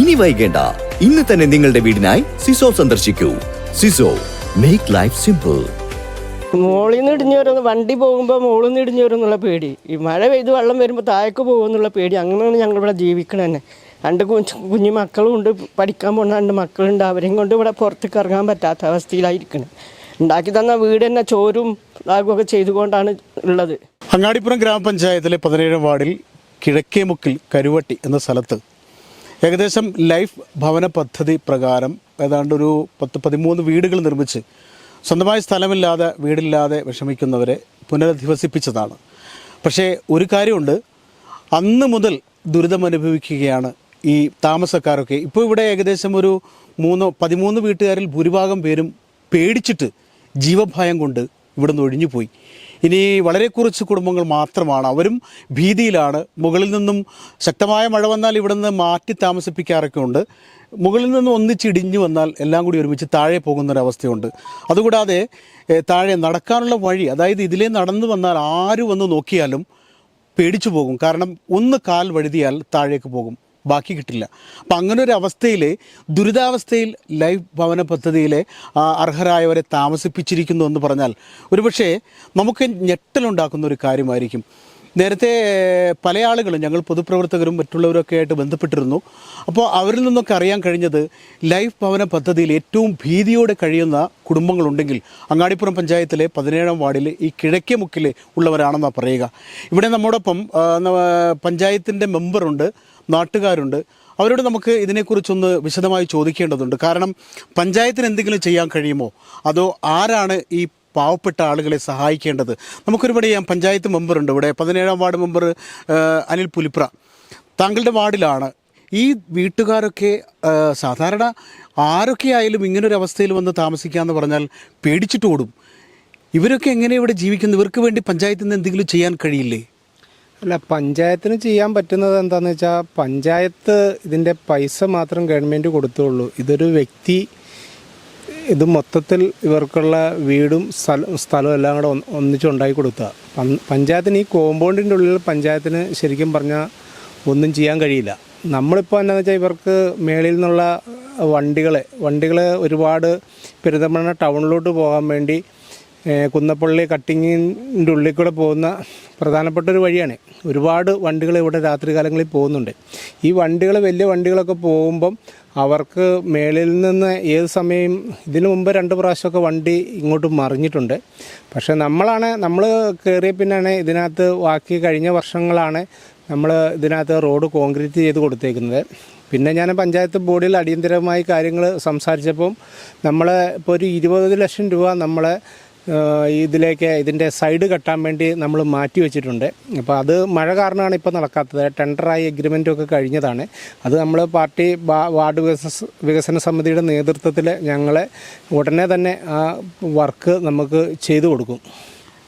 ഇനി വൈകേണ്ട. ഇന്ന് തന്നെ നിങ്ങളുടെ വീടിനായി സിസോ സന്ദർശിക്കൂ. സിസോ മേക്ക് ലൈഫ് സിമ്പിൾ മോളിൽ നിന്ന് ഇടിഞ്ഞു വരുന്ന വണ്ടി പോകുമ്പോൾ മോളിൽ നിന്ന് ഇടിഞ്ഞു വരും എന്നുള്ള പേടി. ഈ മഴ പെയ്ത് വെള്ളം വരുമ്പോൾ താഴേക്ക് പോകുമെന്നുള്ള പേടി. അങ്ങനെയാണ് ഞങ്ങളിവിടെ ജീവിക്കണത് തന്നെ രണ്ട് കുഞ്ഞു കുഞ്ഞു മക്കളും ഉണ്ട്. പഠിക്കാൻ പോകുന്ന രണ്ട് മക്കളുണ്ട്. അവരെയും കൊണ്ട് ഇവിടെ പുറത്തേക്ക് ഇറങ്ങാൻ പറ്റാത്ത അവസ്ഥയിലായിരിക്കണം. ഉണ്ടാക്കി തന്ന വീട് തന്നെ ചോരും ഇതാകുമൊക്കെ ചെയ്തുകൊണ്ടാണ് ഉള്ളത്. അങ്ങാടിപ്പുറം ഗ്രാമപഞ്ചായത്തിലെ പതിനേഴാം വാർഡിൽ കിഴക്കേമുക്കിൽ കരുവട്ടി എന്ന സ്ഥലത്ത് ഏകദേശം ലൈഫ് ഭവന പദ്ധതി പ്രകാരം ഏതാണ്ട് ഒരു പത്ത് പതിമൂന്ന് വീടുകൾ നിർമ്മിച്ച് സ്വന്തമായി സ്ഥലമില്ലാതെ വീടില്ലാതെ വിഷമിക്കുന്നവരെ പുനരധിവസിപ്പിച്ചതാണ്. പക്ഷേ ഒരു കാര്യമുണ്ട്. അന്ന് മുതൽ ദുരിതമനുഭവിക്കുകയാണ് ഈ താമസക്കാരൊക്കെ. ഇപ്പോൾ ഇവിടെ ഏകദേശം ഒരു മൂന്നോ പതിമൂന്ന് വീട്ടുകാരിൽ ഭൂരിഭാഗം പേരും പേടിച്ചിട്ട് ജീവഭയം കൊണ്ട് ഇവിടുന്ന് ഒഴിഞ്ഞുപോയി. ഇനി വളരെ കുറച്ച് കുടുംബങ്ങൾ മാത്രമാണ്. അവരും ഭീതിയിലാണ്. മുകളിൽ നിന്നും ശക്തമായ മഴ വന്നാൽ ഇവിടുന്ന് മാറ്റി താമസിപ്പിക്കാറൊക്കെ ഉണ്ട്. മുകളിൽ നിന്ന് ഒന്നിച്ചിടിഞ്ഞു വന്നാൽ എല്ലാം കൂടി ഒരുമിച്ച് താഴെ പോകുന്നൊരവസ്ഥയുണ്ട്. അതുകൂടാതെ താഴെ നടക്കാനുള്ള വഴി അതായത് ഇതിലേ നടന്നു വന്നാൽ ആര് വന്ന് നോക്കിയാലും പേടിച്ചു പോകും. കാരണം ഒന്ന് കാൽ വഴുതിയാൽ താഴേക്ക് പോകും. ബാക്കി കിട്ടില്ല. അപ്പം അങ്ങനെ ഒരു അവസ്ഥയിൽ ദുരിതാവസ്ഥയിൽ ലൈഫ് ഭവന പദ്ധതിയിലെ അർഹരായവരെ താമസിപ്പിച്ചിരിക്കുന്നു എന്ന് പറഞ്ഞാൽ ഒരുപക്ഷെ നമുക്ക് ഞെട്ടലുണ്ടാക്കുന്ന ഒരു കാര്യമായിരിക്കും. നേരത്തെ പല ആളുകളും ഞങ്ങൾ പൊതുപ്രവർത്തകരും മറ്റുള്ളവരൊക്കെ ആയിട്ട് ബന്ധപ്പെട്ടിരുന്നു. അപ്പോൾ അവരിൽ നിന്നൊക്കെ അറിയാൻ കഴിഞ്ഞത് ലൈഫ് ഭവന പദ്ധതിയിൽ ഏറ്റവും ഭീതിയോടെ കഴിയുന്ന കുടുംബങ്ങളുണ്ടെങ്കിൽ അങ്ങാടിപ്പുറം പഞ്ചായത്തിലെ പതിനേഴാം വാർഡിൽ ഈ കിഴക്കേ മുക്കിൽ ഉള്ളവരാണെന്നാണ് പറയുക. ഇവിടെ നമ്മോടൊപ്പം പഞ്ചായത്തിന്റെ മെമ്പറുണ്ട് നാട്ടുകാരുണ്ട്. അവരോട് നമുക്ക് ഇതിനെക്കുറിച്ചൊന്ന് വിശദമായി ചോദിക്കേണ്ടതുണ്ട്. കാരണം പഞ്ചായത്തിന് എന്തെങ്കിലും ചെയ്യാൻ കഴിയുമോ? അതോ ആരാണ് ഈ പാവപ്പെട്ട ആളുകളെ സഹായിക്കേണ്ടത്? നമുക്കൊരുപാട് ഞാൻ പഞ്ചായത്ത് മെമ്പറുണ്ട്. ഇവിടെ പതിനേഴാം വാർഡ് മെമ്പർ അനിൽ പുലിപ്ര. താങ്കളുടെ വാർഡിലാണ്. ഈ വീട്ടുകാരൊക്കെ സാധാരണ ആരൊക്കെ ആയാലും ഇങ്ങനൊരു അവസ്ഥയിൽ വന്ന് താമസിക്കാന്ന് പറഞ്ഞാൽ പേടിച്ചിട്ട് ഓടും. ഇവരൊക്കെ എങ്ങനെ ഇവിടെ ജീവിക്കുന്നു? ഇവർക്ക് വേണ്ടി പഞ്ചായത്തിൽ നിന്ന് എന്തെങ്കിലും ചെയ്യാൻ കഴിയില്ലേ? അല്ല പഞ്ചായത്തിന് ചെയ്യാൻ പറ്റുന്നത് എന്താണെന്ന് വെച്ചാൽ പഞ്ചായത്ത് ഇതിന്റെ പൈസ മാത്രം ഗവൺമെന്റ് കൊടുത്തുള്ളൂ. ഇതൊരു വ്യക്തി ഇത് മൊത്തത്തിൽ ഇവർക്കുള്ള വീടും സ്ഥല സ്ഥലവും എല്ലാം കൂടെ ഒന്നിച്ച് ഒന്നിച്ചുണ്ടാക്കി കൊടുക്കുക. പഞ്ചായത്തിന് ഈ കോമ്പൗണ്ടിന്റെ ഉള്ളിൽ പഞ്ചായത്തിന് ശരിക്കും പറഞ്ഞാൽ ഒന്നും ചെയ്യാൻ കഴിയില്ല. നമ്മളിപ്പോൾ എന്താണെന്ന് വെച്ചാൽ ഇവർക്ക് മേളിൽ നിന്നുള്ള വണ്ടികളെ വണ്ടികളെ ഒരുപാട് പെരുന്തമണ്ണ ടൗണിലോട്ട് പോകാൻ വേണ്ടി കുന്നപ്പള്ളി കട്ടിങ്ങിന്റെ ഉള്ളിൽ കൂടെ പോകുന്ന പ്രധാനപ്പെട്ട ഒരു വഴിയാണ്. ഒരുപാട് വണ്ടികൾ ഇവിടെ രാത്രികാലങ്ങളിൽ പോകുന്നുണ്ട്. ഈ വണ്ടികൾ വലിയ വണ്ടികളൊക്കെ പോകുമ്പം അവർക്ക് മേളിൽ നിന്ന് ഏത് സമയം ഇതിനു മുമ്പ് രണ്ട് പ്രാവശ്യമൊക്കെ വണ്ടി ഇങ്ങോട്ട് മറിഞ്ഞിട്ടുണ്ട്. പക്ഷേ നമ്മളാണ് നമ്മൾ കയറിയ പിന്നാണ് ഇതിനകത്ത് ബാക്കി കഴിഞ്ഞ വർഷങ്ങളാണ് നമ്മൾ ഇതിനകത്ത് റോഡ് കോൺക്രീറ്റ് ചെയ്ത് കൊടുത്തേക്കുന്നത്. പിന്നെ ഞാൻ പഞ്ചായത്ത് ബോർഡിൽ അടിയന്തരമായി കാര്യങ്ങൾ സംസാരിച്ചപ്പം നമ്മൾ ഇപ്പോൾ ഒരു ഇരുപത് ലക്ഷം രൂപ നമ്മൾ ഇതിലേക്ക് ഇതിന്റെ സൈഡ് കെട്ടാൻ വേണ്ടി നമ്മൾ മാറ്റി വെച്ചിട്ടുണ്ട്. അപ്പോൾ അത് മഴ കാരണമാണ് ഇപ്പോൾ നടക്കാത്തത്. ടെൻഡറായി എഗ്രിമെന്റൊക്കെ കഴിഞ്ഞതാണ്. അത് നമ്മൾ പാർട്ടി വാർഡ് വികസന വികസന സമിതിയുടെ നേതൃത്വത്തിൽ ഞങ്ങളെ ഉടനെ തന്നെ ആ വർക്ക് നമുക്ക് ചെയ്തു കൊടുക്കും.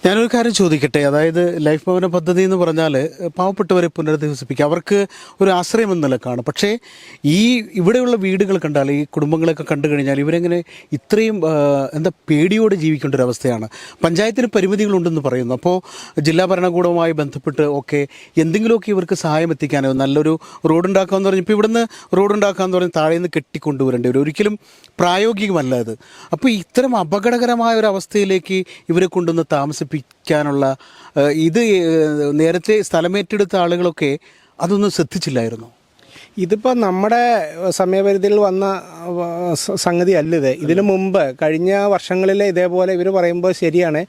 ഞാനൊരു കാര്യം ചോദിക്കട്ടെ? അതായത് ലൈഫ് ഭവന പദ്ധതി എന്ന് പറഞ്ഞാൽ പാവപ്പെട്ടവരെ പുനരധിവസിപ്പിക്കുക. അവർക്ക് ഒരു ആശ്രയം എന്ന നിലക്കാണ്. പക്ഷേ ഈ ഇവിടെയുള്ള വീടുകൾ കണ്ടാൽ ഈ കുടുംബങ്ങളൊക്കെ കണ്ടു കഴിഞ്ഞാൽ ഇവരെങ്ങനെ ഇത്രയും എന്താ പേടിയോടെ ജീവിക്കേണ്ട ഒരു അവസ്ഥയാണ് പഞ്ചായത്തിന് പരിമിതികളുണ്ടെന്ന് പറയുന്നു. അപ്പോൾ ജില്ലാ ഭരണകൂടവുമായി ബന്ധപ്പെട്ട് ഒക്കെ എന്തെങ്കിലുമൊക്കെ ഇവർക്ക് സഹായം എത്തിക്കാനോ നല്ലൊരു റോഡ് ഉണ്ടാക്കാമെന്ന് പറഞ്ഞ് ഇപ്പോൾ ഇവിടുന്ന് റോഡ് ഉണ്ടാക്കാമെന്ന് പറഞ്ഞ് താഴെ നിന്ന് കെട്ടിക്കൊണ്ടുവരേണ്ടി വരും. ഒരിക്കലും പ്രായോഗികമല്ല ഇത് അപ്പോൾ ഇത്തരം അപകടകരമായ ഒരു അവസ്ഥയിലേക്ക് ഇവരെ കൊണ്ടുവന്ന് താമസിപ്പിക്കാനുള്ള ഏഹ്, ഇത് നേരത്തെ സ്ഥലമേറ്റെടുത്ത ആളുകളൊക്കെ അതൊന്നും ശ്രദ്ധിച്ചില്ലായിരുന്നു. ഇതിപ്പോൾ നമ്മുടെ സമയപരിധിയിൽ വന്ന സംഗതി അല്ല ഇത്. ഇതിനു മുമ്പ് കഴിഞ്ഞ വർഷങ്ങളിൽ ഇതേപോലെ ഇവർ പറയുമ്പോൾ ശരിയാണ്.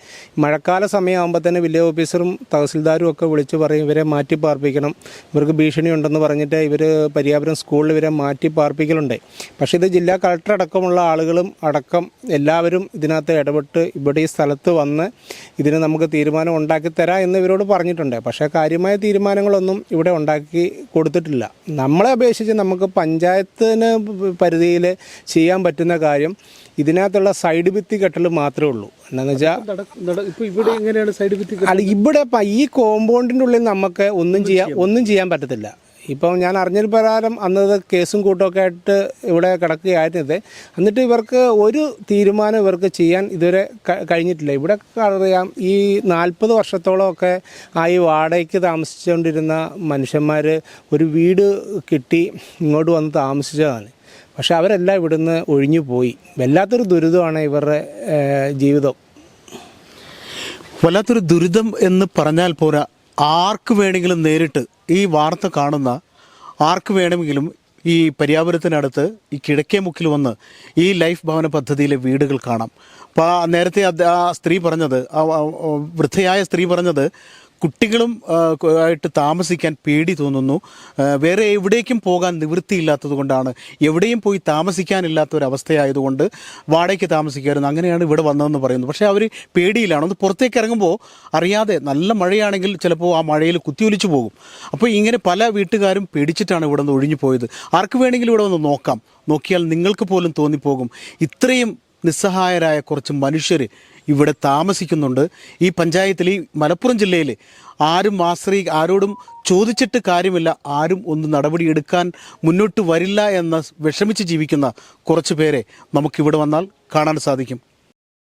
മഴക്കാല സമയമാകുമ്പോൾ തന്നെ വില്ലേജ് ഓഫീസറും തഹസിൽദാരും ഒക്കെ വിളിച്ച് പറയും ഇവരെ മാറ്റി പാർപ്പിക്കണം ഇവർക്ക് ഭീഷണി ഉണ്ടെന്ന് പറഞ്ഞിട്ട് ഇവർ പരിയാപുരം സ്കൂളിൽ ഇവരെ മാറ്റി പാർപ്പിക്കലുണ്ട് പക്ഷേ ഇത് ജില്ലാ കളക്ടർ അടക്കമുള്ള ആളുകളും അടക്കം എല്ലാവരും ഇതിനകത്ത് ഇടപെട്ട് ഇവിടെ ഈ സ്ഥലത്ത് വന്ന് ഇതിന് നമുക്ക് തീരുമാനം ഉണ്ടാക്കി തരാം എന്ന് ഇവരോട് പറഞ്ഞിട്ടുണ്ട്. പക്ഷേ കാര്യമായ തീരുമാനങ്ങളൊന്നും ഇവിടെ ഉണ്ടാക്കി കൊടുത്തിട്ടില്ല. നമ്മളെ അപേക്ഷിച്ച് നമുക്ക് പഞ്ചായത്തിന് പരിധിയിൽ ചെയ്യാൻ പറ്റുന്ന കാര്യം ഇതിനകത്തുള്ള സൈഡ് ഭിത്തി കെട്ടൽ മാത്രമേ ഉള്ളൂ. എന്താണെന്ന് വെച്ചാൽ ഇവിടെ എങ്ങനെയാണ് സൈഡ് ഭിത്തി ഇവിടെ ഈ കോമ്പൗണ്ടിന്റെ ഉള്ളിൽ നമുക്ക് ഒന്നും ചെയ്യാൻ ഒന്നും ചെയ്യാൻ പറ്റത്തില്ല. ഇപ്പം ഞാൻ അറിഞ്ഞൊരു പ്രകാരം അന്നത് കേസും കൂട്ടമൊക്കെ ആയിട്ട് ഇവിടെ കിടക്കുകയായിരുന്നത്. എന്നിട്ട് ഇവർക്ക് ഒരു തീരുമാനം ഇവർക്ക് ചെയ്യാൻ ഇതുവരെ കഴിഞ്ഞിട്ടില്ല. ഇവിടെ അറിയാം ഈ നാൽപ്പത് വർഷത്തോളമൊക്കെ ആ ഈ വാടകയ്ക്ക് താമസിച്ചുകൊണ്ടിരുന്ന മനുഷ്യന്മാർ ഒരു വീട് കിട്ടി ഇങ്ങോട്ട് വന്ന് താമസിച്ചതാണ്. പക്ഷെ അവരെല്ലാം ഇവിടുന്ന് ഒഴിഞ്ഞു പോയി. വല്ലാത്തൊരു ദുരിതമാണ് ഇവരുടെ ജീവിതം. വല്ലാത്തൊരു ദുരിതം എന്ന് പറഞ്ഞാൽ പോരാ ആർക്ക് വേണമെങ്കിലും നേരിട്ട് ഈ വാർത്ത കാണുന്ന ആർക്ക് വേണമെങ്കിലും ഈ പര്യാപുരത്തിനടുത്ത് ഈ കിഴക്കേമുക്കിൽ വന്ന് ഈ ലൈഫ് ഭവന പദ്ധതിയിലെ വീടുകൾ കാണാം. അപ്പോൾ നേരത്തെ ആ സ്ത്രീ പറഞ്ഞത് വൃദ്ധയായ സ്ത്രീ പറഞ്ഞത് കുട്ടികളും ആയിട്ട് താമസിക്കാൻ പേടി തോന്നുന്നു. വേറെ എവിടേക്കും പോകാൻ നിവൃത്തിയില്ലാത്തത് കൊണ്ടാണ്. എവിടെയും പോയി താമസിക്കാനില്ലാത്ത ഒരു അവസ്ഥയായതുകൊണ്ട് വാടകയ്ക്ക് താമസിക്കായിരുന്നു. അങ്ങനെയാണ് ഇവിടെ വന്നതെന്ന് പറയുന്നത്. പക്ഷേ അവർ പേടിയിലാണ്. ഒന്ന് പുറത്തേക്ക് ഇറങ്ങുമ്പോൾ അറിയാതെ നല്ല മഴയാണെങ്കിൽ ചിലപ്പോൾ ആ മഴയിൽ കുത്തിയൊലിച്ചു പോകും. അപ്പോൾ ഇങ്ങനെ പല വീട്ടുകാരും പേടിച്ചിട്ടാണ് ഇവിടെ നിന്ന് ഒഴിഞ്ഞു പോയത്. ആർക്ക് വേണമെങ്കിലും ഇവിടെ വന്ന് നോക്കാം. നോക്കിയാൽ നിങ്ങൾക്ക് പോലും തോന്നിപ്പോകും. ഇത്രയും നിസ്സഹായരായ കുറച്ച് മനുഷ്യർ ഇവിടെ താമസിക്കുന്നുണ്ട്. ഈ പഞ്ചായത്തിൽ ഈ മലപ്പുറം ജില്ലയിൽ ആരും ആശ്രയി ആരോടും ചോദിച്ചിട്ട് കാര്യമില്ല. ആരും ഒന്ന് നടപടിയെടുക്കാൻ മുന്നോട്ട് വരില്ല എന്ന് വിഷമിച്ച് ജീവിക്കുന്ന കുറച്ച് പേരെ നമുക്കിവിടെ വന്നാൽ കാണാൻ സാധിക്കും.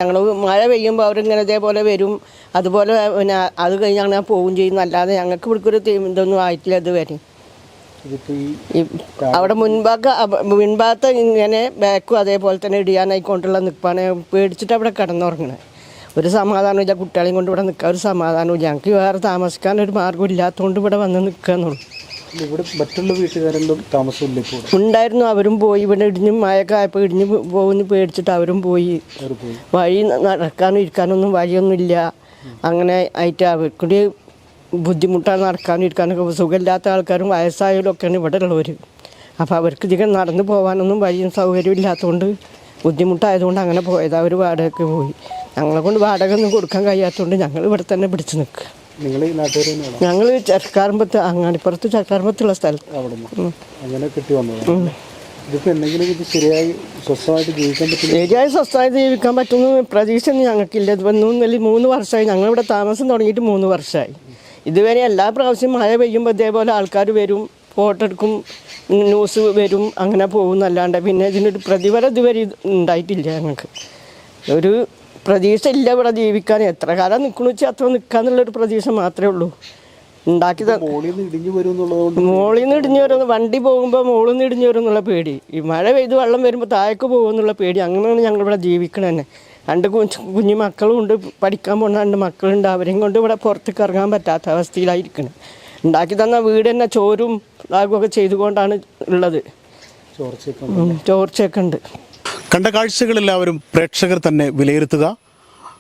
ഞങ്ങൾ മഴ പെയ്യുമ്പോൾ അവരിങ്ങനെ ഇതേപോലെ വരും. അതുപോലെ പിന്നെ അത് കഴിഞ്ഞ് അങ്ങനെ പോവുകയും ചെയ്യും. അല്ലാതെ ഞങ്ങൾക്ക് ഇവിടേക്കൊരു ഒരു ഇതൊന്നും ആയിട്ടില്ല ഇതുവരെ. ഈ അവിടെ മുൻഭാഗ മുൻഭാഗത്ത് ഇങ്ങനെ ബാക്കും അതേപോലെ തന്നെ ഇടിയാനായിക്കൊണ്ടുള്ള നിൽപ്പാണ് പേടിച്ചിട്ട് അവിടെ കിടന്നുറങ്ങണേ. ഒരു സമാധാനമില്ല കുട്ടികളെയും കൊണ്ട് ഇവിടെ നിൽക്കാൻ ഒരു സമാധാനമില്ല ഞങ്ങൾക്ക് വേറെ താമസിക്കാൻ ഒരു മാർഗം ഇല്ലാത്തതുകൊണ്ട് ഇവിടെ വന്ന് നിൽക്കുക എന്നുള്ളൂ ഇവിടെ മറ്റുള്ള വീട്ടുകാരെല്ലാം താമസമില്ല ഇപ്പോൾ. ഉണ്ടായിരുന്നു. അവരും പോയി. ഇവിടെ ഇടിഞ്ഞും മഴയൊക്കെ ആയപ്പോൾ ഇടിഞ്ഞ് പോകുന്നു പേടിച്ചിട്ട് അവരും പോയി. വഴി നടക്കാനും ഇരിക്കാനൊന്നും വഴിയൊന്നുമില്ല അങ്ങനെ ആയിട്ട് അവർക്കൂടി ബുദ്ധിമുട്ടാണ് നടക്കാനും ഇരിക്കാനൊക്കെ. സുഖമില്ലാത്ത ആൾക്കാരും വയസ്സായാലും ഒക്കെയാണ് ഇവിടെ ഉള്ളവർ അപ്പോൾ അവർക്ക് ഇതിങ്ങനെ നടന്നു പോകാനൊന്നും വഴിയും സൗകര്യം ഇല്ലാത്തതുകൊണ്ട് ബുദ്ധിമുട്ടായതുകൊണ്ട് അങ്ങനെ പോയത്. അവർ വാടകയ്ക്ക് പോയി. ഞങ്ങളെ കൊണ്ട് വാടക ഒന്നും കൊടുക്കാൻ കഴിയാത്തതുകൊണ്ട് ഞങ്ങൾ ഇവിടെ തന്നെ പിടിച്ചു നിൽക്കുക. നിങ്ങൾ ഞങ്ങൾ ചെറുക്കാറുമ്പത്ത് അങ്ങാടിപ്പുറത്ത് ചെറുക്കാറുമ്പത്തുള്ള സ്ഥലത്ത്. അങ്ങനെ കിട്ടി ശരിയായി സ്വസ്ഥമായി ജീവിക്കാൻ പറ്റുന്ന. പ്രതീക്ഷയൊന്നും ഞങ്ങൾക്കില്ല. ഇത് മൂന്ന് മൂന്ന് വർഷമായി. ഞങ്ങളിവിടെ താമസം തുടങ്ങിയിട്ട് മൂന്ന് വർഷമായി. ഇതുവരെ എല്ലാ പ്രാവശ്യം മഴ പെയ്യുമ്പോൾ ഇതേപോലെ ആൾക്കാർ വരും. ഫോട്ടോ എടുക്കും ന്യൂസ് വരും അങ്ങനെ പോകുന്നല്ലാണ്ട് പിന്നെ ഇതിനൊരു പ്രതിഫലം ഇതുവരെ ഉണ്ടായിട്ടില്ല ഞങ്ങൾക്ക്. ഒരു പ്രതീക്ഷ ഇല്ല ഇവിടെ ജീവിക്കാൻ. എത്ര കാലം നിൽക്കണു വെച്ചാൽ അത്ര നിൽക്കാന്നുള്ളൊരു പ്രതീക്ഷ മാത്രമേ ഉള്ളൂ. ഉണ്ടാക്കി മോളിൽ നിന്ന് ഇടിഞ്ഞു വരും വണ്ടി പോകുമ്പോൾ മോളിൽ നിന്ന് ഇടിഞ്ഞു വരും എന്നുള്ള പേടി. ഈ മഴ പെയ്ത് വെള്ളം വരുമ്പോൾ താഴേക്ക് പോകുമെന്നുള്ള പേടി. അങ്ങനെയാണ് ഞങ്ങളിവിടെ ജീവിക്കണത് തന്നെ. രണ്ട് കുഞ്ഞു കുഞ്ഞു മക്കളും ഉണ്ട്. പഠിക്കാൻ പോകുന്ന രണ്ട് മക്കളുണ്ട്. അവരെയും കൊണ്ട് ഇവിടെ പുറത്തേക്ക് ഇറങ്ങാൻ പറ്റാത്ത അവസ്ഥയിലായിരിക്കണം. ഉണ്ടാക്കി തന്ന വീട് തന്നെ ചോരും ഇതാകുമൊക്കെ ചെയ്തുകൊണ്ടാണ് ഉള്ളത്. ചോർച്ചയൊക്കെ ഉണ്ട്. കണ്ട കാഴ്ചകളെല്ലാവരും പ്രേക്ഷകർ തന്നെ വിലയിരുത്തുക.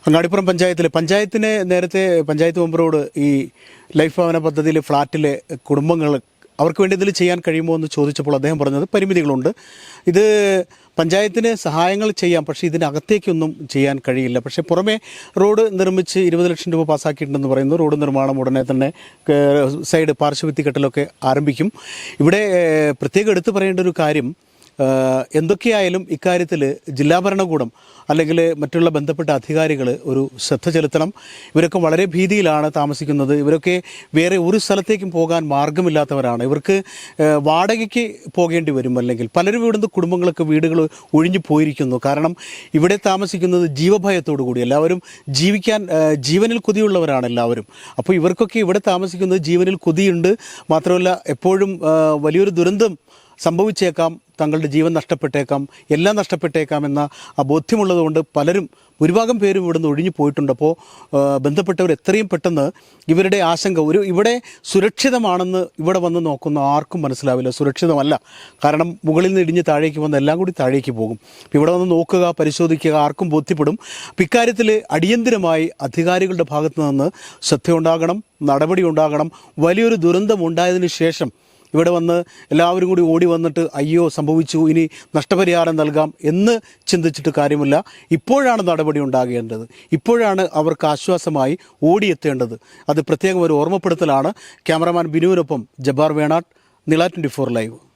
അങ്ങാടിപ്പുറം പഞ്ചായത്തിൽ പഞ്ചായത്തിനെ നേരത്തെ പഞ്ചായത്ത് മെമ്പറോട് ഈ ലൈഫ് ഭവന പദ്ധതിയിലെ ഫ്ലാറ്റിലെ കുടുംബങ്ങൾ അവർക്ക് വേണ്ടി ഇതിൽ ചെയ്യാൻ കഴിയുമോ എന്ന് ചോദിച്ചപ്പോൾ അദ്ദേഹം പറഞ്ഞത് പരിമിതികളുണ്ട്. ഇത് പഞ്ചായത്തിന് സഹായങ്ങൾ ചെയ്യാം പക്ഷേ ഇതിനകത്തേക്കൊന്നും ചെയ്യാൻ കഴിയില്ല. പക്ഷേ പുറമേ റോഡ് നിർമ്മിച്ച് ഇരുപത് ലക്ഷം രൂപ പാസ്സാക്കിയിട്ടുണ്ടെന്ന് പറയുന്നു. റോഡ് നിർമ്മാണം ഉടനെ തന്നെ സൈഡ് പാർശ്വഭിത്തി കെട്ടലൊക്കെ ആരംഭിക്കും. ഇവിടെ പ്രത്യേകം എടുത്തു പറയേണ്ട ഒരു കാര്യം എന്തൊക്കെയായാലും ഇക്കാര്യത്തിൽ ജില്ലാ ഭരണകൂടം അല്ലെങ്കിൽ മറ്റുള്ള ബന്ധപ്പെട്ട അധികാരികൾ ഒരു ശ്രദ്ധ ചെലുത്തണം. ഇവരൊക്കെ വളരെ ഭീതിയിലാണ് താമസിക്കുന്നത്. ഇവരൊക്കെ വേറെ ഒരു സ്ഥലത്തേക്കും പോകാൻ മാർഗമില്ലാത്തവരാണ്. ഇവർക്ക് വാടകയ്ക്ക് പോകേണ്ടി വരും അല്ലെങ്കിൽ പലരും ഇവിടുന്ന് കുടുംബങ്ങളൊക്കെ വീടുകൾ ഒഴിഞ്ഞു പോയിരിക്കുന്നു. കാരണം ഇവിടെ താമസിക്കുന്നത് ജീവഭയത്തോടു കൂടി. എല്ലാവരും ജീവിക്കാൻ ജീവനിൽ കൊതിയുള്ളവരാണ് എല്ലാവരും. അപ്പോൾ ഇവർക്കൊക്കെ ഇവിടെ താമസിക്കുന്നത് ജീവനിൽ കൊതിയുണ്ട്. മാത്രമല്ല എപ്പോഴും വലിയൊരു ദുരന്തം സംഭവിച്ചേക്കാം തങ്ങളുടെ ജീവൻ നഷ്ടപ്പെട്ടേക്കാം എല്ലാം നഷ്ടപ്പെട്ടേക്കാം എന്ന ബോധ്യമുള്ളതുകൊണ്ട് പലരും ഭൂരിഭാഗം പേരും ഇവിടുന്ന് ഒഴിഞ്ഞു പോയിട്ടുണ്ട്. അപ്പോൾ ബന്ധപ്പെട്ടവർ എത്രയും പെട്ടെന്ന് ഇവരുടെ ആശങ്ക ഒരു ഇവിടെ സുരക്ഷിതമാണെന്ന് ഇവിടെ വന്ന് നോക്കുന്ന ആർക്കും മനസ്സിലാവില്ല. സുരക്ഷിതമല്ല. കാരണം മുകളിൽ നിന്ന് ഇടിഞ്ഞ് താഴേക്ക് വന്ന് എല്ലാം കൂടി താഴേക്ക് പോകും. ഇവിടെ വന്ന് നോക്കുക പരിശോധിക്കുക ആർക്കും ബോധ്യപ്പെടും. ഇക്കാര്യത്തിൽ അടിയന്തിരമായി അധികാരികളുടെ ഭാഗത്തു നിന്ന് ശ്രദ്ധയുണ്ടാകണം നടപടി ഉണ്ടാകണം. വലിയൊരു ദുരന്തം ഉണ്ടായതിനു ശേഷം ഇവിടെ വന്ന് എല്ലാവരും കൂടി ഓടി വന്നിട്ട് അയ്യോ സംഭവിച്ചു ഇനി നഷ്ടപരിഹാരം നൽകാം എന്ന് ചിന്തിച്ചിട്ട് കാര്യമില്ല. ഇപ്പോഴാണ് നടപടി ഉണ്ടാകേണ്ടത്. ഇപ്പോഴാണ് അവർക്ക് ആശ്വാസമായി ഓടിയെത്തേണ്ടത്. അത് പ്രത്യേകം ഒരു ഓർമ്മപ്പെടുത്തലാണ് ക്യാമറമാൻ ബിനുവിനൊപ്പം ജബ്ബാർ വേണാട്ട് നില ട്വന്റി ഫോർ ലൈവ്.